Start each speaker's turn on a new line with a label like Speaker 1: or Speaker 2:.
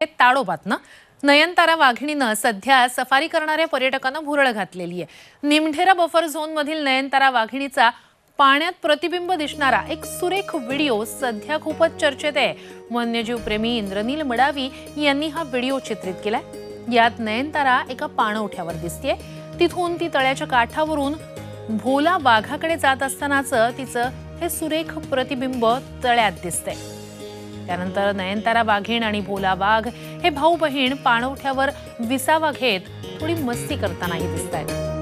Speaker 1: ताडोबात ना नयनतारा वाघिणीनं सध्या सफारी करणाऱ्या पर्यटकांना भुरळ घातलेली आहे निमढेरा बफर झोनमधील नयनतारा वाघिणीचा पाण्यात प्रतिबिंब दिसणारा एक सुरेख व्हिडिओ सध्या खूपच चर्चेत आहे. वन्यजीव प्रेमी इंद्रनील मडावी यांनी हा व्हिडिओ चित्रित केलाय. यात नयनतारा एका पाणवठ्यावर दिसतेय. तिथून ती तळ्याच्या काठावरून भोला वाघाकडे जात असतानाचं तिचं हे सुरेख प्रतिबिंब तळ्यात दिसतंय. त्यानंतर नयनतारा वाघीण आणि भोला वाघ हे भाऊ बहीण पाणवठ्यावर विसावा घेत थोडी मस्ती करतानाही दिसत आहेत